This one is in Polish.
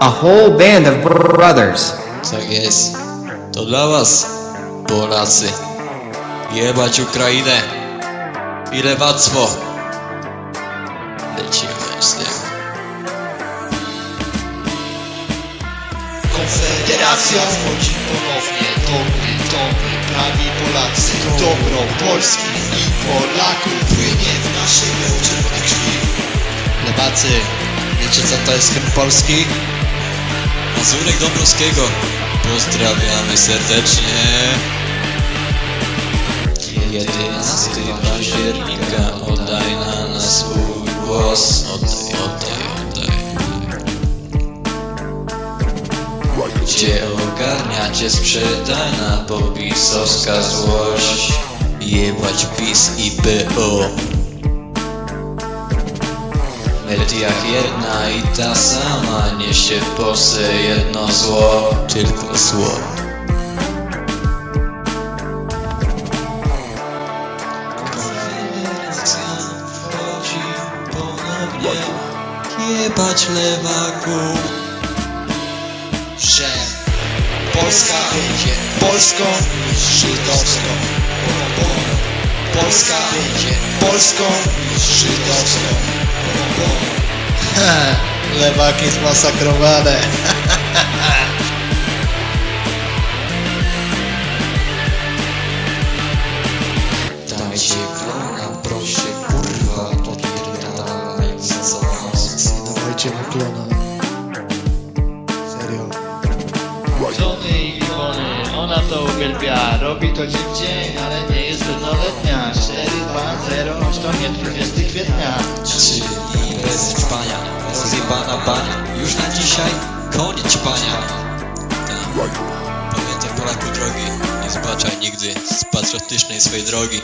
A whole band of brothers. Tak jest. To dla was, Polacy. Jebać Ukrainę. I lewactwo. Lecimy z tym. Konfederacja wchodzi ponownie do gry, to my, prawi Polacy Dobro Polski i Polaków płynie w naszej biało-czerwonej krwi Lewacy, wiecie co to jest hymn polski? Mazurek Dąbrowskiego. Pozdrawiamy serdecznie. 11 października oddaj na nas swój głos. Oddaj, oddaj, oddaj. Gdzie ogarniacie sprzedana popisowska złość Jebać PiS i PO W mediach jedna i ta sama Niesie w Polsce jedno zło Tylko zło. Wchodzi ponownie Jebać lewaków Że Polska będzie Polską żydowską Polska będzie Polską żydowską Lewaki zmasakrowane. Dajcie klona, proszę, kurwa, odpierdalaj co nos. Dawajcie mu klona. Serio. Żony i ikony, ona to uwielbia. Robi to dzień w dzień, ale nie jest pełnoletnia 4, 2, 0, choć to nie 20 kwietnia. Trzy dni bez ćpania, rozjebana bania Już na dzisiaj koniec Tak. Pamiętaj Polaku drogi, nie zbaczaj nigdy z patriotycznej swej drogi